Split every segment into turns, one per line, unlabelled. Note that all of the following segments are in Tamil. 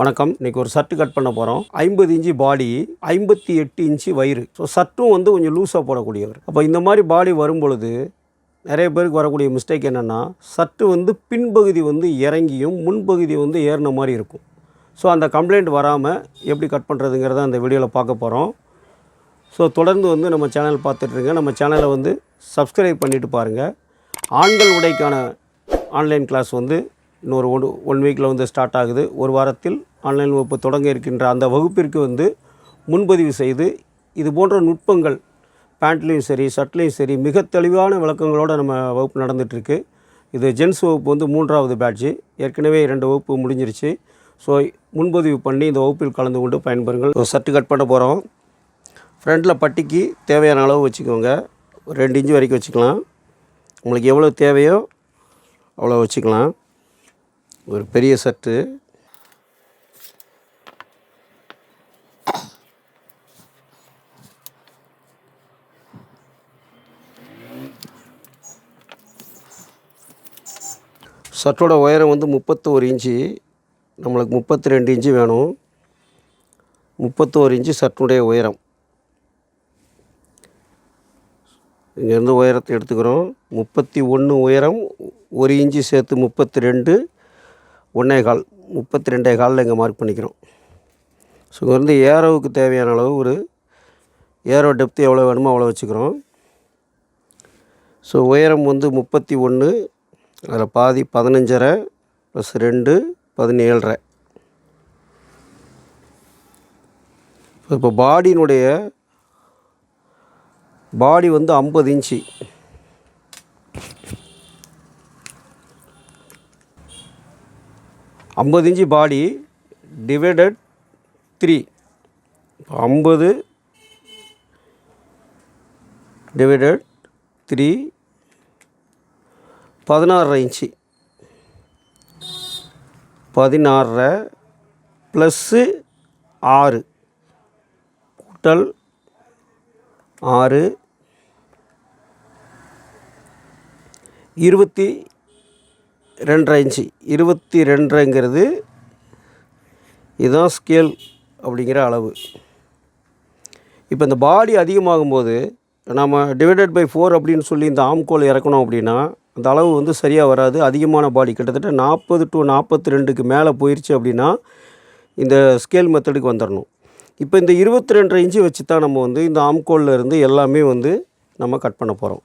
வணக்கம். இன்னைக்கு ஒரு சர்ட் கட் பண்ண போகிறோம் ஐம்பது இன்ச்சு பாடி ஐம்பத்தி எட்டு இன்ச்சு வயிறு. ஸோ சர்ட்டும் வந்து கொஞ்சம் லூஸாக போடக்கூடியவர். அப்போ இந்த மாதிரி பாடி வரும் பொழுது நிறைய பேருக்கு வரக்கூடிய மிஸ்டேக் என்னென்னா சர்ட்டு வந்து பின்பகுதி வந்து இறங்கியும் முன்பகுதி வந்து ஏறின மாதிரி இருக்கும். ஸோ அந்த கம்ப்ளைண்ட் வராமல் எப்படி கட் பண்ணுறதுங்கிறத அந்த வீடியோவில் பார்க்க போகிறோம் ஸோ தொடர்ந்து வந்து நம்ம சேனல் பார்த்துட்ருங்க நம்ம சேனலை வந்து சப்ஸ்கிரைப் பண்ணிவிட்டு பாருங்கள் ஆண்கள் உடைக்கான ஆன்லைன் கிளாஸ் வந்து இன்னொரு ஒன் ஒன் வீக்கில் வந்து ஸ்டார்ட் ஆகுது. ஒரு வாரத்தில் ஆன்லைன் வகுப்பு தொடங்க இருக்கின்ற அந்த வகுப்பிற்கு வந்து முன்பதிவு செய்து இது போன்ற நுட்பங்கள் பேண்ட்லேயும் சரி ஷர்ட்லேயும் சரி மிக தெளிவான விளக்கங்களோடு நம்ம வகுப்பு நடந்துகிட்ருக்கு இது ஜென்ஸ் வகுப்பு வந்து மூன்றாவது பேட்ச்சு ஏற்கனவே ரெண்டு வகுப்பு முடிஞ்சிருச்சு. ஸோ முன்பதிவு பண்ணி இந்த வகுப்பில் கலந்து கொண்டு பயன்பெறுங்கள். சர்ட்டு கட் பண்ண போகிறோம் ஃப்ரண்ட்டில் பட்டிக்கு தேவையான அளவு வச்சுக்கோங்க. ஒரு ரெண்டு இன்ச்சு வரைக்கும் வச்சுக்கலாம். உங்களுக்கு எவ்வளோ தேவையோ அவ்வளோ வச்சுக்கலாம். ஒரு பெரிய சட்டு. சட்டோட உயரம் வந்து முப்பத்தோரு இன்ச்சு. நம்மளுக்கு முப்பத்தி ரெண்டு இன்ச்சு வேணும். முப்பத்தோரு இன்ச்சு சட்டுடைய உயரம். இங்கேருந்து உயரத்தை எடுத்துக்கிறோம். முப்பத்தி ஒன்று உயரம் ஒரு இன்ச்சு சேர்த்து முப்பத்தி ரெண்டு ஒன்றே கால் முப்பத்தி ரெண்டே காலில் இங்கே மார்க் பண்ணிக்கிறோம். ஸோ இங்கே வந்து ஏரோவுக்கு தேவையான அளவு ஒரு ஏரோ டெப்த்து எவ்வளோ வேணுமோ அவ்வளோ வச்சுக்கிறோம். ஸோ உயரம் வந்து முப்பத்தி ஒன்று அதில் பாதி பதினஞ்சரை ப்ளஸ் ரெண்டு பதினேழரை. இப்போ பாடியினுடைய பாடி வந்து ஐம்பது இன்ச்சு. ஐம்பது இன்ச்சு பாடி டிவைடட் த்ரீ. ஐம்பது டிவைடட் த்ரீ. பதினாறரை இன்ச்சு. பதினாறரை ப்ளஸ்ஸு ஆறு. கூட்டல் ஆறு. இருபத்தி ரெண்டரை இன்ச்சு இருபத்தி ரெண்டரைங்கிறது இதுதான் ஸ்கேல் அப்படிங்கிற அளவு. இப்போ இந்த பாடி அதிகமாகும்போது நம்ம டிவைடட் பை ஃபோர் அப்படின்னு சொல்லி இந்த ஆம்கோல் இறக்கணும் அப்படின்னா அந்த அளவு வந்து சரியாக வராது. அதிகமான பாடி கிட்டத்தட்ட நாற்பது டு நாற்பத்தி ரெண்டுக்கு மேலே போயிடுச்சு அப்படின்னா இந்த ஸ்கேல் மெத்தடுக்கு வந்துடணும் இப்போ இந்த இருபத்தி ரெண்டரை இன்ச்சு வச்சு தான் நம்ம வந்து இந்த ஆம்கோலில் இருந்து எல்லாமே வந்து நம்ம கட் பண்ண போகிறோம்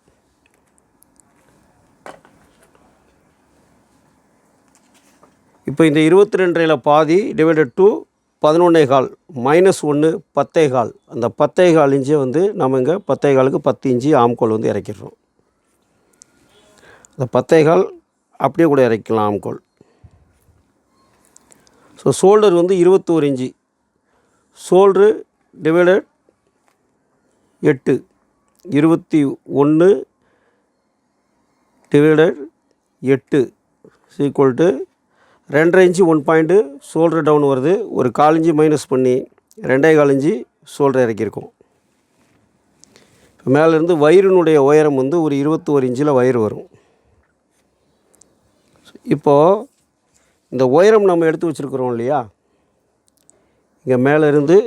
இப்போ இந்த இருபத்தி ரெண்டரையில் பாதி டிவைடட் டூ பதினொன்னே கால் மைனஸ் ஒன்று பத்தே கால். அந்த பத்தே கால் இன்ச்சை வந்து நம்ம இங்கே பத்தே காலுக்கு பத்து இன்ச்சு ஆம்கோல் வந்து இறக்கிடுறோம். அந்த பத்தே கால் அப்படியே கூட இறக்கலாம் ஆம்கோல் ஸோ ஷோல்டர் வந்து இருபத்தோரு இன்ச்சு. ஷோல்ட்ரு டிவைடட் எட்டு இருபத்தி ஒன்று டிவைடட் எட்டு ஈக்குவல் டு ரெண்டரை inch one point shoulder down வருது. ஒரு கால் இன்ச்சு மைனஸ் பண்ணி ரெண்டே கால் இன்ச்சு ஷோல்டர் இறக்கியிருக்கோம். இப்போ மேலேருந்து வயிறினுடைய உயரம் வந்து ஒரு இருபத்தோரு இன்ச்சில் வயிறு வரும். இப்போது இந்த உயரம் நம்ம எடுத்து வச்சுருக்குறோம் இல்லையா? இங்கே மேலேருந்து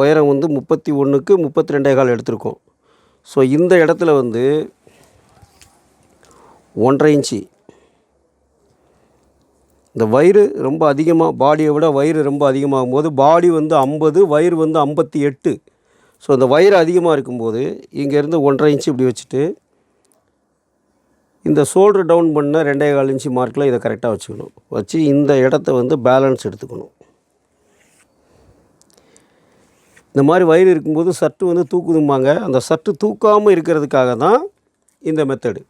உயரம் வந்து முப்பத்தி ஒன்றுக்கு முப்பத்தி ரெண்டே கால் எடுத்திருக்கோம். ஸோ இந்த இடத்துல வந்து ஒன்றரை இன்ச்சு இந்த வயிறு ரொம்ப அதிகமாக பாடியை விட வயிறு ரொம்ப அதிகமாகும் போது பாடி வந்து ஐம்பது வயிறு வந்து ஐம்பத்தி எட்டு. ஸோ அந்த வயிறு அதிகமாக இருக்கும்போது இங்கேருந்து ஒன்றரை இன்ச்சு இப்படி வச்சுட்டு இந்த ஷோல்டர் டவுன் பண்ண ரெண்டே கால் இன்ச்சு மார்க்கில் இதை கரெக்டாக வச்சுக்கணும். வச்சு இந்த இடத்த வந்து பேலன்ஸ் எடுத்துக்கணும். இந்த மாதிரி வயிறு இருக்கும்போது சட்டு வந்து தூக்குதும்பாங்க. அந்த சட்டு தூக்காமல் இருக்கிறதுக்காக தான் இந்த மெத்தடு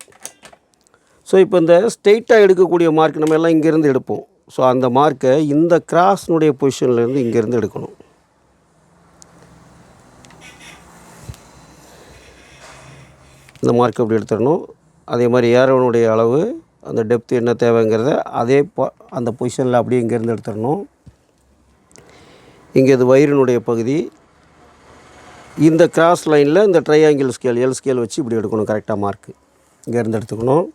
ஸோ இப்போ இந்த ஸ்ட்ரெயிட்டாக எடுக்கக்கூடிய மார்க் நம்ம எல்லாம் இங்கேருந்து எடுப்போம். ஸோ அந்த மார்க்கை இந்த கிராஸ்னுடைய பொசிஷன்லேருந்து இங்கேருந்து எடுக்கணும். இந்த மார்க் அப்படி எடுத்துடணும். அதே மாதிரி ஏரோனுடைய அளவு அந்த டெப்த் என்ன தேவைங்கிறத அதே அந்த பொசிஷனில் அப்படியே இங்கேருந்து எடுத்துடணும். இங்கே இது வயிறினுடைய பகுதி. இந்த கிராஸ் லைனில் இந்த ட்ரையாங்கிள் ஸ்கேல் எல் ஸ்கேல் வச்சு இப்படி எடுக்கணும். கரெக்டாக மார்க்கு இங்கேருந்து எடுத்துக்கணும்.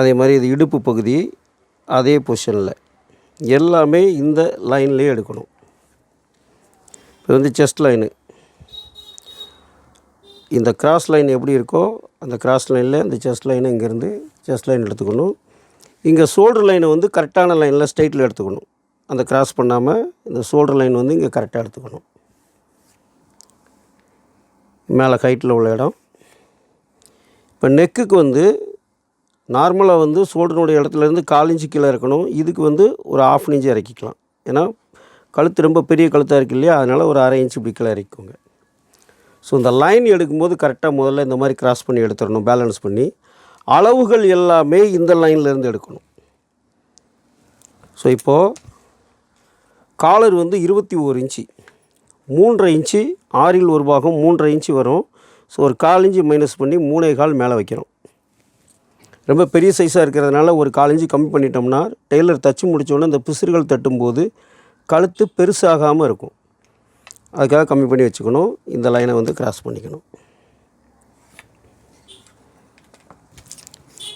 அதே மாதிரி இது இடுப்பு பகுதி அதே பொசிஷனில் எல்லாமே இந்த லைன்லேயே எடுக்கணும். இப்போ வந்து செஸ்ட் லைனு இந்த கிராஸ் லைன் எப்படி இருக்கோ அந்த கிராஸ் லைனில் இந்த செஸ்ட் லைனை இங்கேருந்து செஸ்ட் லைன் எடுத்துக்கணும். இங்கே ஷோல்டர் லைனை வந்து கரெக்டான லைனில் ஸ்ட்ரைட்டில் எடுத்துக்கணும். அந்த கிராஸ் பண்ணாமல் இந்த ஷோல்டர் லைன் வந்து இங்கே கரெக்டாக எடுத்துக்கணும். மேலே ஹைட்டில் உள்ள இடம். இப்போ நெக்குக்கு வந்து நார்மலாக வந்து ஷோல்டருடைய இடத்துலேருந்து கால் இன்ச்சு கீழே இருக்கணும். இதுக்கு வந்து ஒரு ஆஃப் இன்ச்சு இறக்கிக்கலாம். ஏன்னா கழுத்து ரொம்ப பெரிய கழுத்தாக இருக்கு இல்லையா? அதனால் ஒரு அரை இன்ச்சு இப்படி கீழே இறக்கிக்கோங்க. ஸோ இந்த லைன் எடுக்கும்போது கரெக்டாக முதல்ல இந்த மாதிரி கிராஸ் பண்ணி எடுத்துடணும் பேலன்ஸ் பண்ணி. அளவுகள் எல்லாமே இந்த லைன்லேருந்து எடுக்கணும். ஸோ இப்போது காலர் வந்து இருபத்தி ஓரு இன்ச்சு மூன்றரை இன்ச்சு ஆறில் ஒரு பாகம் மூன்றரை இன்ச்சு வரும். ஸோ ஒரு கால் இன்ச்சு மைனஸ் பண்ணி மூணே கால் மேலே வைக்கிறோம். ரொம்ப பெரிய சைஸாக இருக்கிறதுனால ஒரு கால் கம்மி பண்ணிட்டோம்னா டெய்லர் தச்சு முடித்தோடனே அந்த பிசுறுகள் தட்டும்போது கழுத்து பெருசாகாமல் இருக்கும். அதுக்காக கம்மி பண்ணி வச்சுக்கணும். இந்த லைனை வந்து கிராஸ் பண்ணிக்கணும்.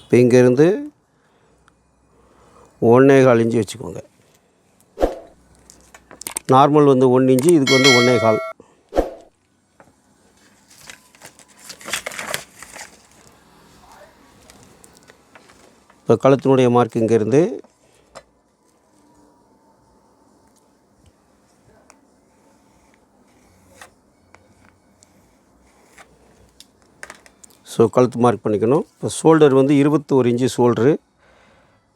இப்போ இங்கேருந்து ஒன்றே கால் இன்ச்சு வச்சுக்கோங்க. நார்மல் வந்து ஒன்று இன்ச்சு இதுக்கு வந்து ஒன்றே கால். இப்போ கழுத்தினுடைய மார்க் இங்கேருந்து ஸோ கழுத்து மார்க் பண்ணிக்கணும். இப்போ ஷோல்டர் வந்து இருபத்தோரு இன்ச்சு ஷோல்டரு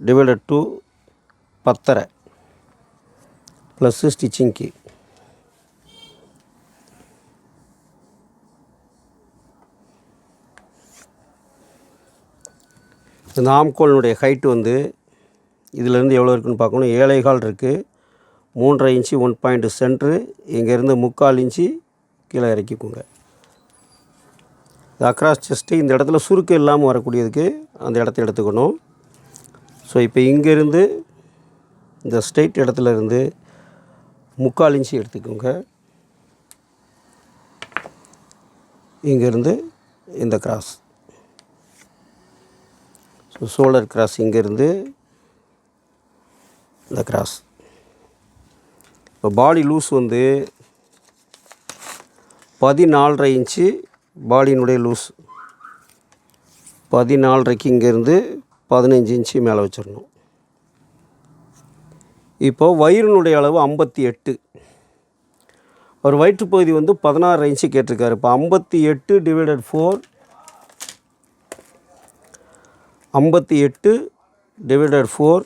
டிவைடட் டு பத்தரை ப்ளஸ்ஸு ஸ்டிச்சிங்க்கு இந்த ஆம்கோலினுடைய ஹைட்டு வந்து இதிலேருந்து எவ்வளோ இருக்குன்னு பார்க்கணும்? ஏழைகால் இருக்குது மூன்றரை இன்ச்சு ஒன் பாயிண்ட் சென்ட்ரு இங்கேருந்து முக்கால் இன்ச்சு கீழே இறக்கிக்கோங்க. இந்த அக்ராஸ் செஸ்ட்டு இந்த இடத்துல சுருக்கம் இல்லாமல் வரக்கூடியதுக்கு அந்த இடத்த எடுத்துக்கணும். ஸோ இப்போ இங்கேருந்து இந்த ஸ்ட்ரைட் இடத்துல இருந்து முக்கால் இன்ச்சு எடுத்துக்கோங்க. இங்கேருந்து இந்த கிராஸ் சோலர் கிராஸ் இங்கேருந்து இந்த கிராஸ். இப்போ பாடி லூஸ் வந்து பதினாலரை இன்ச்சு பாடியினுடைய லூஸ். பதினாலரைக்கு இங்கேருந்து பதினஞ்சு இன்ச்சு மேலே வச்சிடணும். இப்போ வயிறினுடைய அளவு ஐம்பத்தி எட்டு. அவர் வயிற்றுப்பகுதி வந்து பதினாறு இன்ச்சு கேட்டிருக்காரு. இப்போ ஐம்பத்தி எட்டு டிவைடட் ஃபோர் ஐம்பத்தி எட்டு டிவைடட் ஃபோர்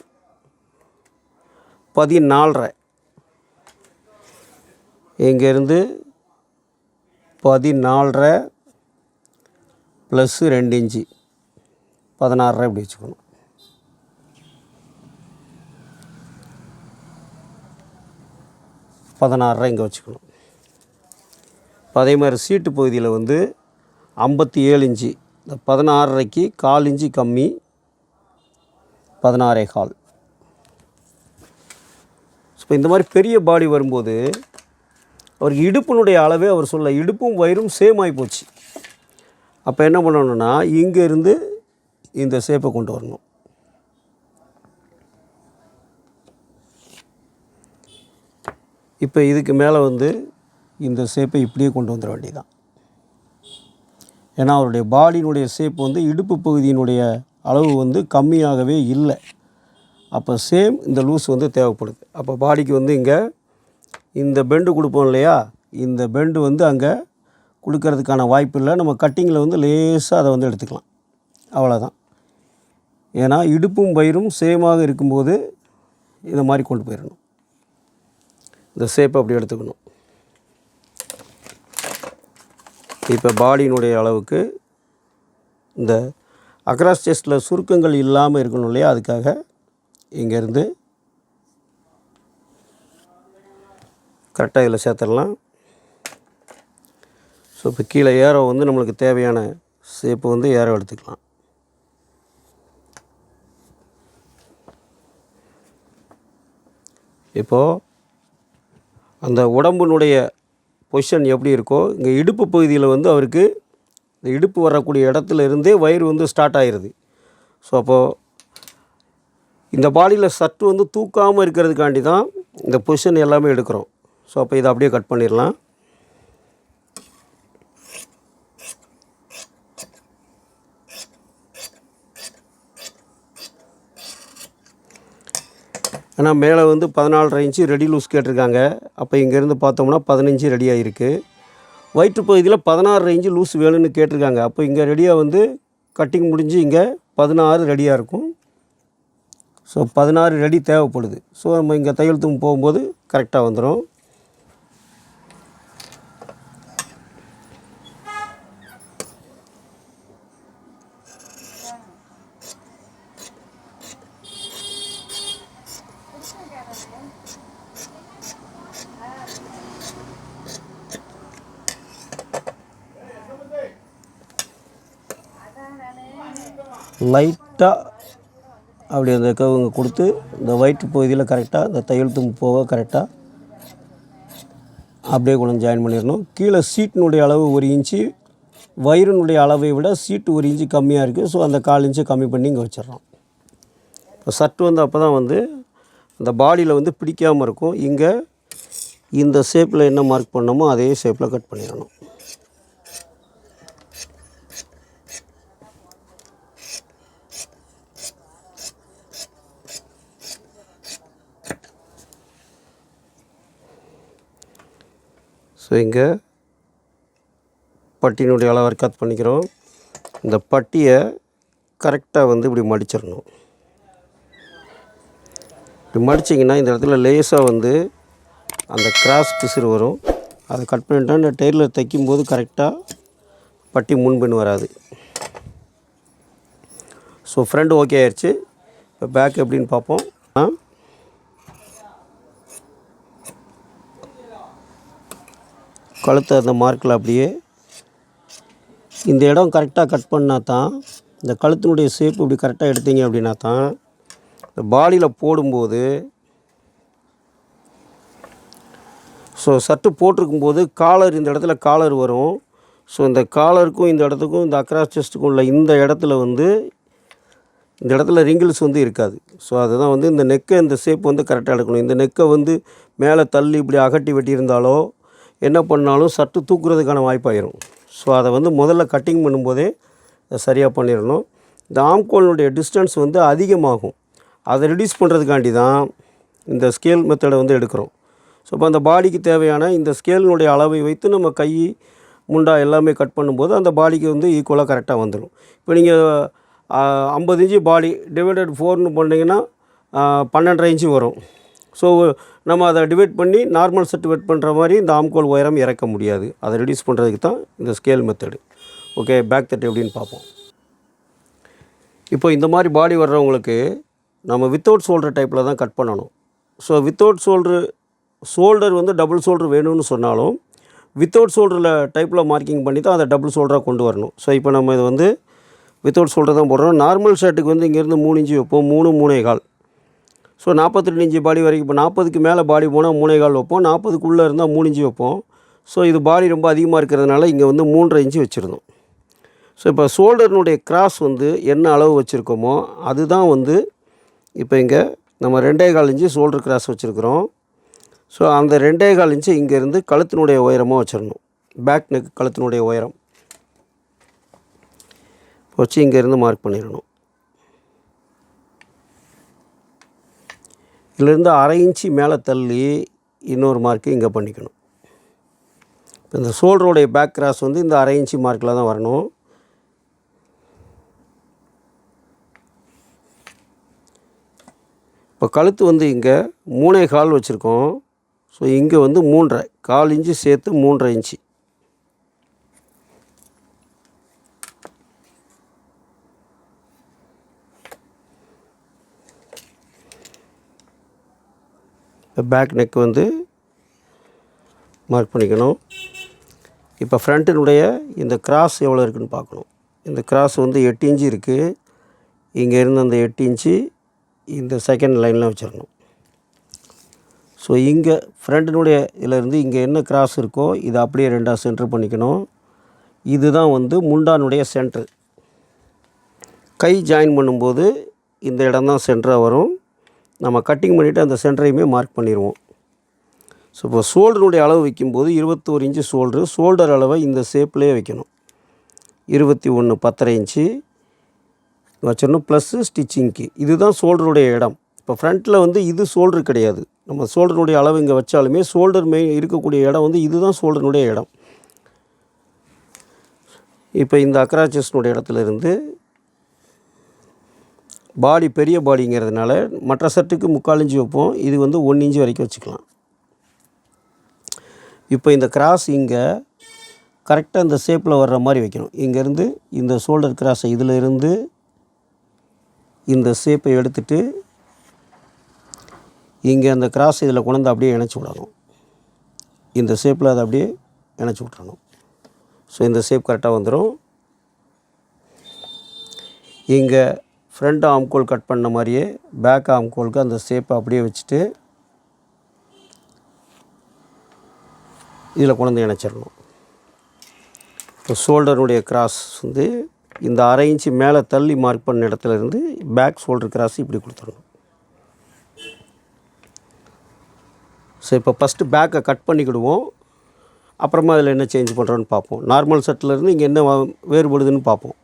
பதினாலரை. இங்கேருந்து பதினாலரை ப்ளஸ்ஸு ரெண்டு இன்ச்சு. பதினாறரை இப்படி வச்சுக்கணும். பதினாறுரூவா இங்கே வச்சுக்கணும். இப்போ அதே மாதிரி சீட்டு பகுதியில் வந்து ஐம்பத்தி ஏழு இன்ச்சு. இந்த பதினாறரைக்கு கால் இஞ்சி கம்மி பதினாறே கால். இப்போ இந்த மாதிரி பெரிய பாடி வரும்போது அவருக்கு இடுப்பினுடைய அளவே அவர் சொல்ல இடுப்பும் வயிறும் சேம் ஆகி போச்சு. அப்போ என்ன பண்ணணும்னா இங்கேருந்து இந்த ஷேப்பை கொண்டு வரணும். இப்போ இதுக்கு மேலே வந்து இந்த ஷேப்பை இப்படியே கொண்டு வந்துட வேண்டியதுதான். ஏன்னா அவருடைய பாடியினுடைய ஷேப் வந்து இடுப்பு பகுதியினுடைய அளவு வந்து கம்மியாகவே இல்லை. அப்போ சேம் இந்த லூஸ் வந்து தேவைப்படுது. அப்போ பாடிக்கு வந்து இங்கே இந்த பெண்டு கொடுப்போம் இல்லையா? இந்த பெண்டு வந்து அங்கே கொடுக்கறதுக்கான வாய்ப்பு இல்லை. நம்ம கட்டிங்கில் வந்து லேசாக அதை வந்து எடுத்துக்கலாம். அவ்வளோதான் ஏன்னா இடுப்பும் பயிரும் சேமாக இருக்கும்போது இதை மாதிரி கொண்டு போயிடணும். இந்த ஷேப்பை அப்படி எடுத்துக்கணும். இப்போ பாடியினுடைய அளவுக்கு இந்த அக்ராஸ் செஸ்ட்டில் சுருக்கங்கள் இல்லாமல் இருக்கணும் இல்லையா? அதுக்காக இங்கேருந்து கரெக்டாக இதில் சேர்த்துடலாம். ஸோ இப்போ கீழே ஏரோ வந்து நம்மளுக்கு தேவையான ஷேப்பு வந்து ஏரோ எடுத்துக்கலாம். இப்போது அந்த உடம்பினுடைய பொசிஷன் எப்படி இருக்கோ இங்கே இடுப்பு பகுதியில் வந்து அவருக்கு இந்த இடுப்பு வரக்கூடிய இடத்துல இருந்தே வயிறு வந்து ஸ்டார்ட் ஆகிருது ஸோ அப்போது இந்த பாடியில் சற்று வந்து தூக்காமல் இருக்கிறதுக்காண்டி தான் இந்த பொசிஷன் எல்லாமே எடுக்கிறோம். ஸோ அப்போ இதை அப்படியே கட் பண்ணிடலாம். ஆனால் மேலே வந்து பதினாலரை இன்ச்சு ரெடி லூஸ் கேட்டிருக்காங்க. அப்போ இங்கேருந்து பார்த்தோம்னா பதினஞ்சு ரெடியாக இருக்குது வயிற்று பகுதியில் பதினாறு இன்ச்சு லூஸ் வேணும்னு கேட்டிருக்காங்க. அப்போ இங்கே ரெடியாக வந்து கட்டிங் முடிஞ்சு இங்கே பதினாறு ரெடியாக இருக்கும். ஸோ பதினாறு ரெடி தேவைப்படுது. ஸோ நம்ம இங்கே தையல் தும் போகும்போது கரெக்டாக வந்துடும் லைட்டாக அப்படி அந்த கவுங்க கொடுத்து இந்த வயிற்று பகுதியில் கரெக்டாக இந்த தையல் தும்பு போக கரெக்டாக அப்படியே கொண்டு ஜாயின் பண்ணிடணும். கீழே சீட்டினுடைய அளவு ஒரு இன்ச்சு வயிறினுடைய அளவை விட சீட்டு ஒரு இன்ச்சு கம்மியாக இருக்குது ஸோ அந்த கால் இன்ச்சு கம்மி பண்ணி இங்கே வச்சிடுறோம். இப்போ சட்டு வந்து அப்போ தான் வந்து அந்த பாடியில் வந்து பிடிக்காமல் இருக்கும். இங்கே இந்த ஷேப்பில் என்ன மார்க் பண்ணோமோ அதே ஷேப்பில் கட் பண்ணிடணும். ஸோ இங்கே பட்டியினுடைய அளவை கட் பண்ணிக்கிறோம். இந்த பட்டியை கரெக்டாக வந்து இப்படி மடிச்சிடணும். இப்படி மடிச்சிங்கன்னா இந்த இடத்துல லேசாக வந்து அந்த கிராஸ் பிசுறு வரும். அதை கட் பண்ணிட்டா இந்த டெய்லர் தைக்கும்போது கரெக்டாக பட்டி முன்பின் வராது. ஸோ ஃப்ரண்ட் ஓகே ஆயிடுச்சு இப்போ பேக் எப்படின்னு பார்ப்போம். கழுத்தை அந்த மார்க்கில் அப்படியே இந்த இடம் கரெக்டாக கட் பண்ணால் தான் இந்த கழுத்தினுடைய ஷேப் இப்படி கரெக்டாக எடுத்தீங்க அப்படின்னா தான் இந்த பாடியில் போடும்போது ஸோ சர்ட்டு போட்டிருக்கும்போது காலர் இந்த இடத்துல காலர் வரும். ஸோ இந்த காலருக்கும் இந்த இடத்துக்கும் இந்த அக்ராஸ் செஸ்ட்டுக்கும் உள்ள இந்த இடத்துல வந்து இந்த இடத்துல ரிங்கிள்ஸ் வந்து இருக்காது. ஸோ அதுதான் வந்து இந்த நெக்கை இந்த ஷேப் வந்து கரெக்டாக எடுக்கணும். இந்த நெக்கை வந்து மேலே தள்ளி இப்படி அகட்டி வெட்டியிருந்தாலோ என்ன பண்ணாலும் சட்டு தூக்குறதுக்கான வாய்ப்பாயிரும். ஸோ அதை வந்து முதல்ல கட்டிங் பண்ணும்போதே சரியாக பண்ணிடணும் இந்த ஆம்கோலினுடைய டிஸ்டன்ஸ் வந்து அதிகமாகும். அதை ரிடியூஸ் பண்ணுறதுக்காண்டி தான் இந்த ஸ்கேல் மெத்தடை வந்து எடுக்கிறோம். ஸோ இப்போ அந்த பாடிக்கு தேவையான இந்த ஸ்கேலினுடைய அளவை வைத்து நம்ம கை முண்டா எல்லாமே கட் பண்ணும்போது அந்த பாடிக்கு வந்து ஈக்குவலாக கரெக்டாக வந்துடும் இப்போ நீங்கள் ஐம்பது இன்ச்சு பாடி டிவைடட் ஃபோர்னு பண்ணிங்கன்னா பன்னெண்டரை இன்ச்சு வரும். ஸோ நம்ம அதை டிவைட் பண்ணி நார்மல் செட் வெட் பண்ணுற மாதிரி இந்த ஆம்கோல் உயரம் இறக்க முடியாது. அதை ரெடியூஸ் பண்ணுறதுக்கு தான் இந்த scale method okay back that எப்படின்னு பார்ப்போம். இப்போ இந்த மாதிரி பாடி வர்றவங்களுக்கு நம்ம வித்தவுட் ஷோல்டர் டைப்பில் தான் கட் பண்ணணும். ஸோ வித்தவுட் ஷோல்டரு ஷோல்டர் வந்து டபுள் ஷோல்டர் வேணும்னு சொன்னாலும் வித்தவுட் ஷோல்டரில் டைப்பில் மார்க்கிங் பண்ணி தான் அதை டபுள் ஷோல்டராக கொண்டு வரணும். ஸோ இப்போ நம்ம இது வந்து வித்தவுட் ஷோல்டர் தான் போடுறோம். நார்மல் ஷர்ட்டுக்கு வந்து இங்கேருந்து மூணு இன்ச்சு வைப்போம். மூணு மூணே கால். ஸோ நாற்பத்தி இஞ்சி இன்ச்சு பாடி வரைக்கும் இப்போ நாற்பதுக்கு மேலே பாடி போனால் மூணே கால் வைப்போம். நாற்பதுக்குள்ளே இருந்தால் மூணு இன்ச்சு வைப்போம். ஸோ இது பாடி ரொம்ப அதிகமாக இருக்கிறதுனால இங்கே வந்து மூன்றரை இன்ச்சு வச்சுருந்தோம். ஸோ இப்போ ஷோல்டர்னுடைய கிராஸ் வந்து என்ன அளவு வச்சுருக்கோமோ அதுதான் வந்து இப்போ இங்கே நம்ம ரெண்டே கால் இன்ச்சு ஷோல்டர் கிராஸ் வச்சுருக்குறோம். ஸோ அந்த ரெண்டே கால் இன்ச்சு இங்கேருந்து கழுத்தினுடைய உயரமாக வச்சிடணும் பேக் நெக் கழுத்தினுடைய உயரம். வச்சு இங்கேருந்து மார்க் பண்ணிடணும். இதுலேருந்து அரை இன்ச்சு மேலே தள்ளி இன்னொரு மார்க்கு இங்கே பண்ணிக்கணும். இப்போ இந்த ஷோல்டருடைய பேக் கிராஸ் வந்து இந்த அரை இன்ச்சு மார்க்கில் தான் வரணும். இப்போ கழுத்து வந்து இங்கே மூணே கால் வச்சுருக்கோம். ஸோ இங்கே வந்து மூன்றரை கால் இன்ச்சு சேர்த்து மூன்றரை இன்ச்சு. பேக் நெக் வந்து மார்க் பண்ணிக்கணும். இப்போ ஃப்ரண்ட்டினுடைய இந்த கிராஸ் எவ்வளோ இருக்குன்னு பார்க்கணும். இந்த கிராஸ் வந்து எட்டு இன்ச்சு இருக்குது இங்கே இருந்து அந்த எட்டு இன்ச்சு இந்த செகண்ட் லைனில் வச்சிடணும் ஸோ இங்கே ஃப்ரண்ட்டினுடைய இதிலேருந்து இங்கே என்ன கிராஸ் இருக்கோ இதை அப்படியே ரெண்டாக சென்ட்ரு பண்ணிக்கணும். இதுதான் வந்து முண்டானுடைய சென்ட்ரு கை ஜாயின் பண்ணும்போது இந்த இடம் தான் சென்டராக வரும். நம்ம கட்டிங் பண்ணிவிட்டு அந்த சென்டரையுமே மார்க் பண்ணிடுவோம் ஸோ இப்போ ஷோல்டருடைய அளவு வைக்கும்போது இருபத்தோரு இன்ச்சு ஷோல்டரு ஷோல்டர் அளவை இந்த ஷேப்லேயே வைக்கணும். இருபத்தி ஒன்று பத்தரை இன்ச்சு வச்சிடணும் ப்ளஸ்ஸு ஸ்டிச்சிங்க்கு இதுதான் ஷோல்டருடைய இடம். இப்போ ஃப்ரண்ட்டில் வந்து இது ஷோல்டர் கிடையாது. நம்ம ஷோல்டருடைய அளவு இங்கே வச்சாலுமே ஷோல்டர் மெயின் இருக்கக்கூடிய இடம் வந்து இதுதான் ஷோல்டருடைய இடம். இப்போ இந்த அக்ராச்சஸ்னுடைய இடத்துல இருந்து பாடி பெரிய பாடிங்கிறதுனால மற்ற ஷர்ட்டுக்கு முக்கால் இன்ச்சு வைப்போம். இது வந்து ஒன் இன்ச்சு வரைக்கும் வச்சுக்கலாம். இப்போ இந்த கிராஸ் இங்கே கரெக்டாக இந்த ஷேப்பில் வர்ற மாதிரி வைக்கணும். இங்கேருந்து இந்த ஷோல்டர் கிராஸை இதில் இருந்து இந்த ஷேப்பை எடுத்துட்டு இங்கே அந்த கிராஸ் இதில் கொண்டு அப்படியே இணைச்சி விடணும். இந்த ஷேப்பில் அதை அப்படியே இணைச்சி விட்றணும் ஸோ இந்த ஷேப் கரெக்டாக வந்துடும் இங்கே ஃப்ரண்ட் ஆம்கோல் கட் பண்ண மாதிரியே பேக் ஆம்கோலுக்கு அந்த ஷேப்பை அப்படியே வச்சுட்டு இதில் கொண்டு வந்து இணைச்சிடணும். இப்போ ஷோல்டருடைய கிராஸ் வந்து இந்த அரை இன்ச்சு மேலே தள்ளி மார்க் பண்ண இடத்துல இருந்து பேக் ஷோல்டர் கிராஸ் இப்படி கொடுத்துடணும். ஸோ இப்போ ஃபஸ்ட்டு பேக்கை கட் பண்ணிக்கிடுவோம். அப்புறமா அதில் என்ன சேஞ்ச் பண்ணுறோன்னு பார்ப்போம். நார்மல் செட்டிலேருந்து இங்கே என்ன வேறுபடுதுன்னு பார்ப்போம்.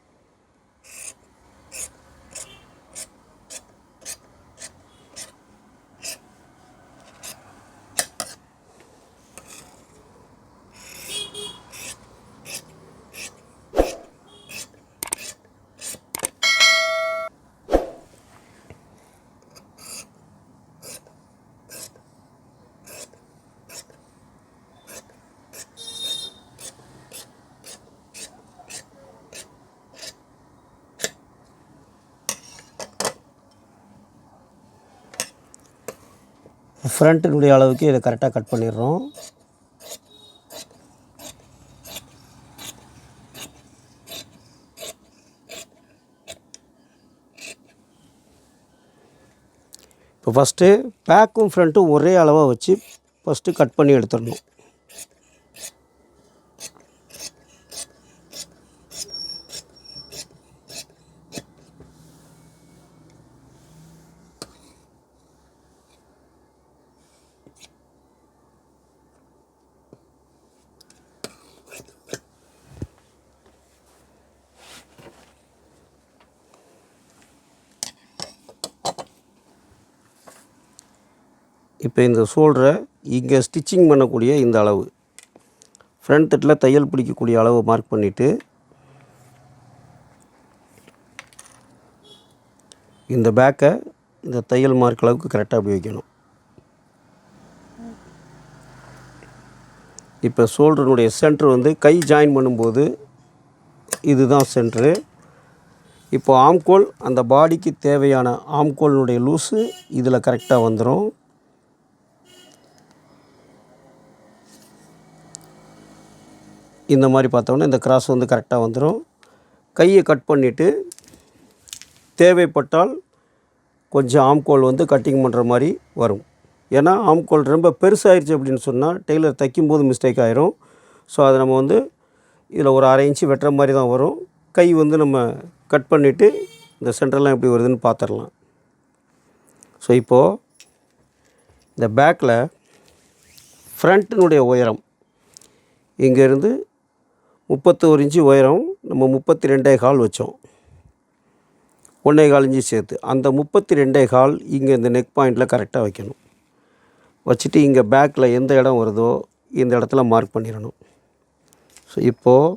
ஃப்ரண்ட்டினுடைய அளவுக்கு இதை கரெக்டாக கட் பண்ணிடுறோம். இப்போ ஃபஸ்ட்டு பேக்கும் ஃப்ரண்ட்டும் ஒரே அளவாக வச்சு ஃபஸ்ட்டு கட் பண்ணி எடுத்துடணும். இப்போ இந்த ஷோல்டரை இங்கே ஸ்டிச்சிங் பண்ணக்கூடிய இந்த அளவு. ஃப்ரண்ட் தட்டில் தையல் பிடிக்கக்கூடிய அளவு மார்க் பண்ணிவிட்டு இந்த பேக்கை இந்த தையல் மார்க் அளவுக்கு கரெக்டாக அப்படி வைக்கணும் இப்போ ஷோல்டருடைய சென்டர் வந்து கை ஜாயின் பண்ணும்போது இதுதான் சென்ட்ரு இப்போ ஆம்கோல் அந்த பாடிக்கு தேவையான ஆம்கோலினுடைய லூஸு இதில் கரெக்டாக வந்துடும் இந்த மாதிரி பார்த்தோன்னா இந்த கிராஸ் வந்து கரெக்டாக வந்துடும் கையை கட் பண்ணிவிட்டு தேவைப்பட்டால் கொஞ்சம் ஆம்கோல் வந்து கட்டிங் பண்ணுற மாதிரி வரும். ஏன்னா ஆம்கோல் ரொம்ப பெருசாகிருச்சு அப்படின்னு சொன்னால் டெய்லர் தைக்கும்போது மிஸ்டேக் ஆயிரும். ஸோ அதை நம்ம வந்து இதில் ஒரு அரை இன்ச்சு வெட்டுற மாதிரி தான் வரும். கை வந்து நம்ம கட் பண்ணிவிட்டு இந்த சென்டர்லாம் எப்படி வருதுன்னு பார்த்துடலாம் ஸோ இப்போது இந்த பேக்கில் ஃப்ரண்ட்டினுடைய உயரம் இங்கேருந்து முப்பத்தோரு இன்ச்சு உயரம் நம்ம முப்பத்தி ரெண்டே கால் வச்சோம். ஒன்றே கால் இன்ச்சு சேர்த்து. அந்த முப்பத்தி ரெண்டே கால் இங்கே இந்த நெக் பாயிண்டில் கரெக்டாக வைக்கணும். வச்சுட்டு இங்கே பேக்கில் எந்த இடம் வருதோ இந்த இடத்துல மார்க் பண்ணிடணும். ஸோ இப்போது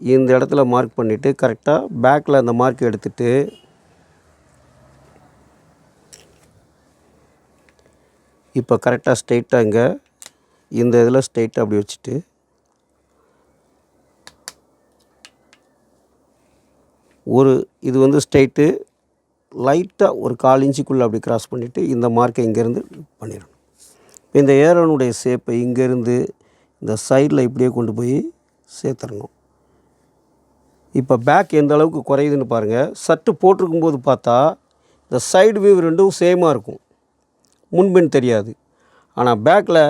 இந்த இடத்துல மார்க் பண்ணிவிட்டு கரெக்டாக பேக்கில் அந்த மார்க் எடுத்துகிட்டு இப்போ கரெக்டாக ஸ்ட்ரெயிட்டாக இங்கே இந்த இதில் ஸ்ட்ரெயிட்டாக அப்படி வச்சுட்டு ஒரு இது வந்து ஸ்ட்ரெயிட்டு லைட்டாக ஒரு கால் இன்ச்சுக்குள்ளே அப்படி க்ராஸ் பண்ணிவிட்டு இந்த மார்க்கை இங்கேருந்து பண்ணிடணும். இப்போ இந்த ஏரோனுடைய ஷேப்பை இங்கேருந்து இந்த சைடில் இப்படியே கொண்டு போய் சேர்த்துடணும். இப்போ பேக் எந்த அளவுக்கு குறையுதுன்னு பாருங்கள் சட்டு போட்டிருக்கும்போது பார்த்தா இந்த சைடு வியூ ரெண்டும் சேமாக இருக்கும். முன்பின் தெரியாது. ஆனால் பேக்கில்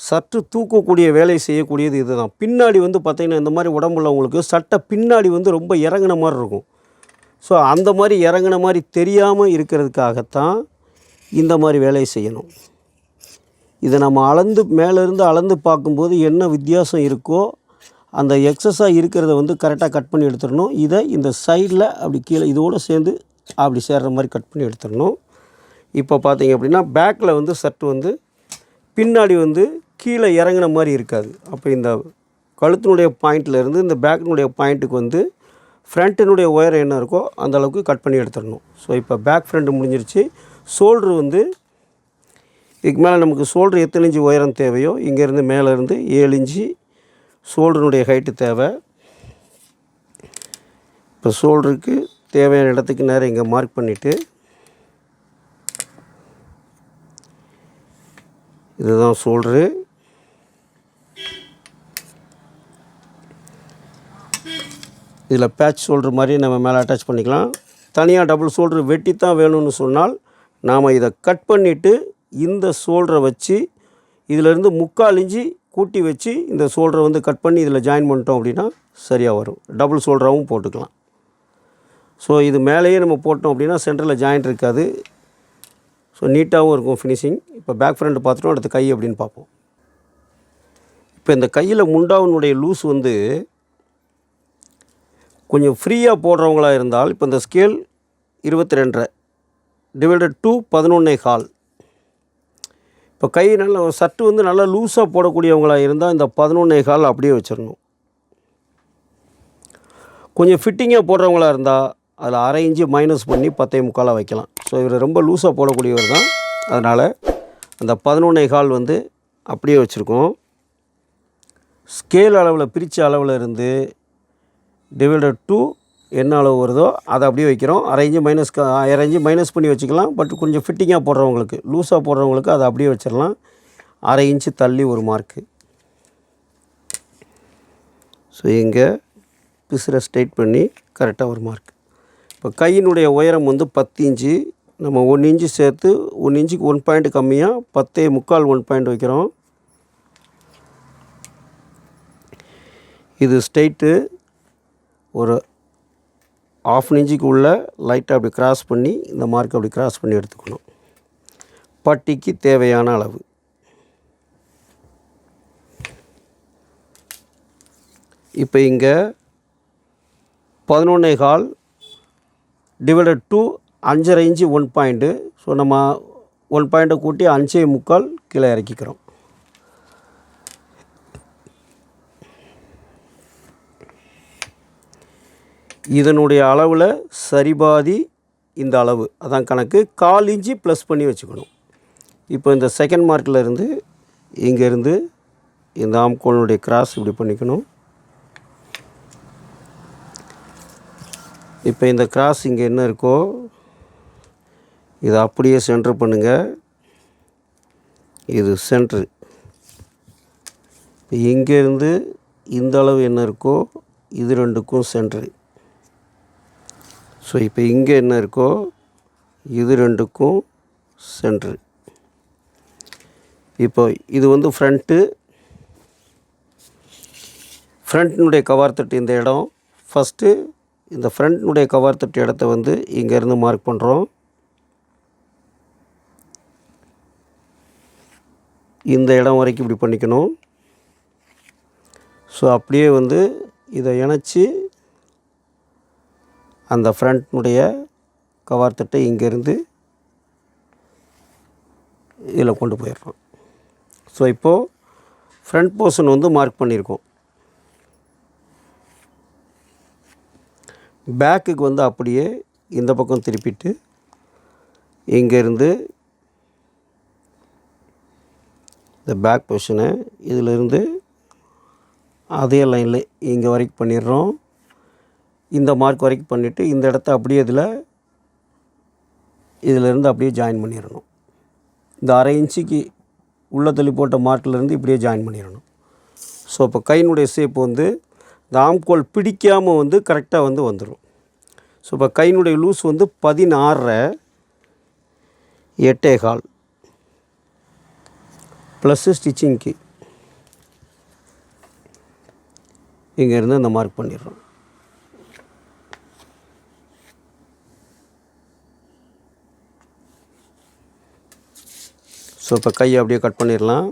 சற்று தூக்கக்கூடிய வேலை செய்யக்கூடியது இதுதான். பின்னாடி வந்து பார்த்திங்கன்னா இந்த மாதிரி உடம்புள்ளவங்களுக்கு சட்டை பின்னாடி வந்து ரொம்ப இறங்குன மாதிரி இருக்கும். ஸோ அந்த மாதிரி இறங்குன மாதிரி தெரியாமல் இருக்கிறதுக்காகத்தான் இந்த மாதிரி வேலையை செய்யணும். இதை நம்ம அளந்து மேலேருந்து அளந்து பார்க்கும்போது என்ன வித்தியாசம் இருக்கோ அந்த எக்ஸஸாக இருக்கிறத வந்து கரெக்டாக கட் பண்ணி எடுத்துடணும். இதை இந்த சைடில் அப்படி கீழே இதோடு சேர்ந்து அப்படி சேர்ற மாதிரி கட் பண்ணி எடுத்துடணும். இப்போ பார்த்தீங்க அப்படின்னா பேக்கில் வந்து சர்ட் வந்து பின்னாடி வந்து கீழே இறங்குன மாதிரி இருக்காது. அப்போ இந்த கழுத்தினுடைய பாயிண்ட்லேருந்து இந்த பேக்கினுடைய பாயிண்ட்டுக்கு வந்து ஃப்ரண்ட்டினுடைய ஒயர் என்ன இருக்கோ அந்த அளவுக்கு கட் பண்ணி எடுத்துடணும். ஸோ இப்போ பேக் ஃப்ரண்ட் முடிஞ்சிருச்சு. ஷோல்ட்ரு வந்து இதுக்கு மேலே நமக்கு ஷோல்ட்ரு எத்தனை இன்ச்சு உயரம் தேவையோ இங்கேருந்து மேலேருந்து ஏழு இன்ச்சு ஷோல்டருடைய ஹைட்டு தேவை. இப்போ ஷோல்டருக்கு தேவையான இடத்துக்கு நேரம் இங்கே மார்க் பண்ணிவிட்டு இதுதான் ஷோல்ட்ரு இதில் பேட்ச் ஷோல்டர் மாதிரி நம்ம மேலே அட்டாச் பண்ணிக்கலாம். தனியாக டபுள் ஷோல்டர் வெட்டி தான் வேணும்னு சொன்னால் நாம் இதை கட் பண்ணிவிட்டு இந்த ஷோல்டரை வச்சு இதிலேருந்து முக்கால் இஞ்சி கூட்டி வச்சு இந்த ஷோல்டரை வந்து கட் பண்ணி இதில் ஜாயின் பண்ணிட்டோம் அப்படின்னா சரியாக வரும். டபுள் ஷோல்டராகவும் போட்டுக்கலாம். ஸோ இது மேலேயே நம்ம போட்டோம் அப்படின்னா சென்டரில் ஜாயிண்ட் இருக்காது. ஸோ நீட்டாகவும் இருக்கும் ஃபினிஷிங் இப்போ பேக் ஃப்ரண்ட் பார்த்துட்டோம் அடுத்து கை அப்படின்னு பார்ப்போம். இப்போ இந்த கையில் முண்டாவினுடைய லூஸ் வந்து கொஞ்சம் ஃப்ரீயாக போடுறவங்களா இருந்தால் இப்போ இந்த ஸ்கேல் இருபத்தி ரெண்டரை டிவைடட் டூ பதினொன்னே கால். இப்போ கை நல்ல சட்டு வந்து நல்லா லூஸாக போடக்கூடியவங்களாக இருந்தால் இந்த பதினொன்னே கால் அப்படியே வச்சிடணும் கொஞ்சம் ஃபிட்டிங்காக போடுறவங்களாக இருந்தால் அதில் அரை இன்ச்சு மைனஸ் பண்ணி பத்தே முக்காலாக வைக்கலாம். ஸோ இவர் ரொம்ப லூஸாக போடக்கூடியவர் தான். அதனால் அந்த பதினொன்னே கால் வந்து அப்படியே வச்சுருக்கோம். ஸ்கேல் அளவில் பிரித்த அளவில் இருந்து டிவைடட் டூ என்ன அளவு வருதோ அதை அப்படியே வைக்கிறோம். அரை இன்ச்சு மைனஸ் அரை இன்ச்சு மைனஸ் பண்ணி வச்சுக்கலாம். பட் கொஞ்சம் ஃபிட்டிங்காக போடுறவங்களுக்கு லூஸாக போடுறவங்களுக்கு அதை அப்படியே வச்சிடலாம். அரை இன்ச்சு தள்ளி ஒரு மார்க்கு ஸோ இங்கே பிசுரை ஸ்ட்ரைட் பண்ணி கரெக்டாக ஒரு மார்க் இப்போ கையினுடைய உயரம் வந்து பத்து இன்ச்சு. நம்ம ஒன் இன்ச்சு சேர்த்து ஒன் இன்ச்சுக்கு ஒன் பாயிண்ட் கம்மியாக பத்தே முக்கால் ஒன் பாயிண்ட் வைக்கிறோம். இது ஸ்ட்ரைட்டு ஒரு ஆஃப் இன்ச்சுக்கு உள்ளே லைட்டாக அப்படி கிராஸ் பண்ணி இந்த மார்க் அப்படி கிராஸ் பண்ணி எடுத்துக்கணும். பட்டிக்கு தேவையான அளவு. இப்போ இங்கே பதினொன்னே கால் டிவைடட் டூ அஞ்சரை இன்ச்சு ஒன் பாயிண்ட்டு ஸோ நம்ம ஒன் பாயிண்ட்டை கூட்டி அஞ்சே முக்கால் கீழே இறக்கிக்கிறோம். இதனுடைய அளவில் சரிபாதி இந்த அளவு. அதான் கணக்கு. கால் இன்ச்சு ப்ளஸ் பண்ணி வச்சுக்கணும். இப்போ இந்த செகண்ட் மார்க்கில் இருந்து இங்கேருந்து இந்த ஆம்கோனுடைய கிராஸ் இப்படி பண்ணிக்கணும். இப்போ இந்த கிராஸ் இங்கே என்ன இருக்கோ இதை அப்படியே சென்ட்ரு பண்ணுங்கள் இது சென்ட்ரு இப்போ இங்கேருந்து இந்த அளவு என்ன இருக்கோ இது ரெண்டுக்கும் சென்ட்ரு ஸோ இப்போ இங்கே என்ன இருக்கோ இது ரெண்டுக்கும் சென்ட்ரு இப்போ இது வந்து ஃப்ரண்ட்டு ஃப்ரண்ட்னுடைய கவர் தட்டு இந்த இடம். ஃபஸ்ட்டு இந்த ஃப்ரண்ட்னுடைய கவர் தட்டு இடத்த வந்து இங்கேருந்து மார்க் பண்ணுறோம் இந்த இடம் வரைக்கும் இப்படி பண்ணிக்கணும். ஸோ அப்படியே வந்து இதை இணைச்சி அந்த ஃப்ரண்ட்னுடைய கவர் தட்டை இங்கேருந்து இதில் கொண்டு போயிடுறோம். ஸோ இப்போது ஃப்ரண்ட் போர்ஷன் வந்து மார்க் பண்ணியிருக்கோம். பேக்குக்கு வந்து அப்படியே இந்த பக்கம் திருப்பிட்டு இங்கேருந்து இந்த பேக் பொசிஷனை இதிலிருந்து அதே லைனில் இங்கே வரைக்கும் பண்ணிடுறோம். இந்த மார்க் வரைக்கும் பண்ணிவிட்டு இந்த இடத்த அப்படியே இதில் இதிலேருந்து அப்படியே ஜாயின் பண்ணிடணும். இந்த அரை இன்ச்சுக்கு உள்ள தள்ளி போட்ட மார்க்கிலேருந்து இப்படியே ஜாயின் பண்ணிடணும். ஸோ இப்போ கையினுடைய ஷேப் வந்து இந்த ஆம்கோல் பிடிக்காமல் வந்து கரெக்டாக வந்து வந்துடும். ஸோ இப்போ கையினுடைய லூஸ் வந்து பதினாறரை எட்டே கால் ப்ளஸ்ஸு ஸ்டிச்சிங்க்கு இங்கேருந்து அந்த மார்க் பண்ணிடுறோம். ஸோ இப்போ கையை அப்படியே கட் பண்ணிடலாம்.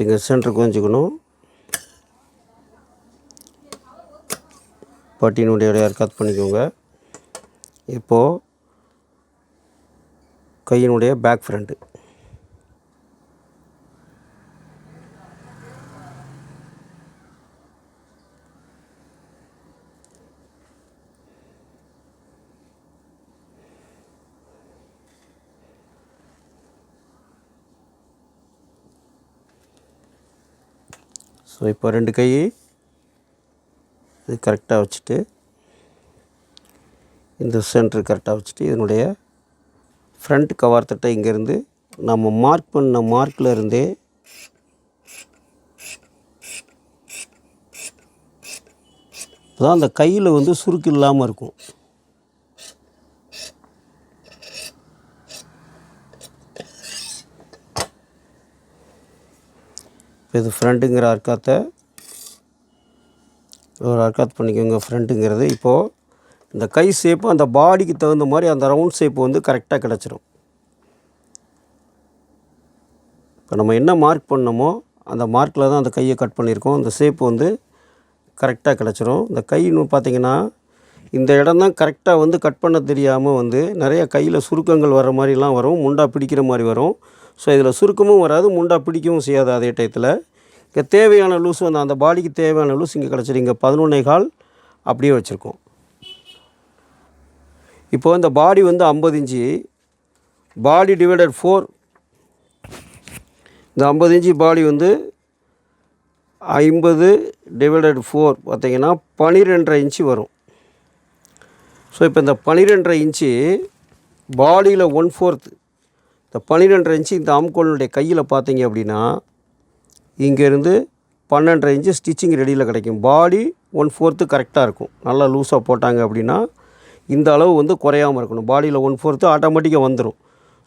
இங்கே சென்டர் கொஞ்சிக்கணும் பட்டியினுடைய இடையார் கட் பண்ணிக்கோங்க. இப்போது கையினுடைய பேக் ஃப்ரண்ட்டு ஸோ இப்போ ரெண்டு கை இது கரெக்டாக வச்சுட்டு இந்த சென்டர் கரெக்டாக வச்சுட்டு இதனுடைய ஃப்ரண்ட் கவர் தட்டை இங்கேருந்து நம்ம மார்க் பண்ண மார்க்கில் இருந்தே தான் அந்த கையில் வந்து சுருக்கு இல்லாமல் இருக்கும். இப்போ இது ஃப்ரண்ட்டுங்கிற அர்க்காத்தை ஒரு அர்க்காத் பண்ணிக்கோங்க ஃப்ரண்ட்டுங்கிறது இப்போது இந்த கை ஷேப்பு அந்த பாடிக்கு தகுந்த மாதிரி அந்த ரவுண்ட் ஷேப்பு வந்து கரெக்டாக கிடச்சிரும். இப்போ நம்ம என்ன மார்க் பண்ணோமோ அந்த மார்க்கில் தான் அந்த கையை கட் பண்ணியிருக்கோம். அந்த ஷேப்பு வந்து கரெக்டாக கிடச்சிரும். இந்த கைன்னு பார்த்தீங்கன்னா இந்த இடம் தான் கரெக்டாக வந்து கட் பண்ண தெரியாமல் வந்து நிறைய கையில் சுருக்கங்கள் வர மாதிரிலாம் வரும். முண்டா பிடிக்கிற மாதிரி வரும். ஸோ இதில் சுருக்கமும் வராது முண்டா பிடிக்கவும் செய்யாது அதே டயத்தில். இங்கே தேவையான லூஸ் வந்து அந்த பாடிக்கு தேவையான லூஸ் இங்கே கிடச்சிரு. இங்கே பதினொன்னே கால் அப்படியே வச்சுருக்கோம். இப்போது இந்த பாடி வந்து ஐம்பது இன்ச்சு. பாடி டிவைடட் ஃபோர் இந்த ஐம்பது இன்ச்சு பாடி வந்து ஐம்பது டிவைடட் ஃபோர் பார்த்திங்கன்னா பனிரெண்டரை இன்ச்சு வரும். ஸோ இப்போ இந்த பனிரெண்டரை இன்ச்சு பாடியில் ஒன் ஃபோர்த்து இந்த பன்னிரெண்டரை இன்ச்சு இந்த ஆம்கோலினுடைய கையில் பார்த்தீங்க அப்படின்னா இங்கேருந்து பன்னெண்டரை இன்ச்சு ஸ்டிச்சிங் ரெடியில் கிடைக்கும். பாடி ஒன் ஃபோர்த்து கரெக்டாக இருக்கும். நல்லா லூஸாக போட்டாங்க அப்படின்னா இந்த அளவு வந்து குறையாமல் இருக்கணும். பாடியில் ஒன் ஃபோர்த்து ஆட்டோமேட்டிக்காக வந்துடும்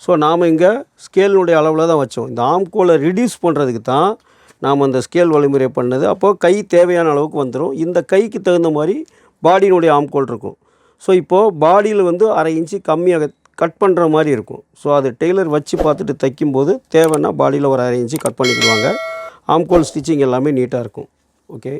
ஸோ நாம் இங்கே ஸ்கேலினுடைய அளவில் தான் வச்சோம். இந்த ஆம்கோலை ரிடியூஸ் பண்ணுறதுக்கு தான் நாம் அந்த ஸ்கேல் வழிமுறை பண்ணது. அப்போது கை தேவையான அளவுக்கு வந்துடும் இந்த கைக்கு தகுந்த மாதிரி பாடியினுடைய ஆம்கோல் இருக்கும். ஸோ இப்போது பாடியில் வந்து அரை இன்ச்சு கம்மியாக கட் பண்ணுற மாதிரி இருக்கும். ஸோ அது டெய்லர் வச்சு பார்த்துட்டு தைக்கும்போது தேவைன்னா பாடியில் ஒரு அரை இன்ச்சு கட் பண்ணிக்கிடுவாங்க. ஆம்கோல் ஸ்டிச்சிங் எல்லாமே நீட்டாக இருக்கும். ஓகே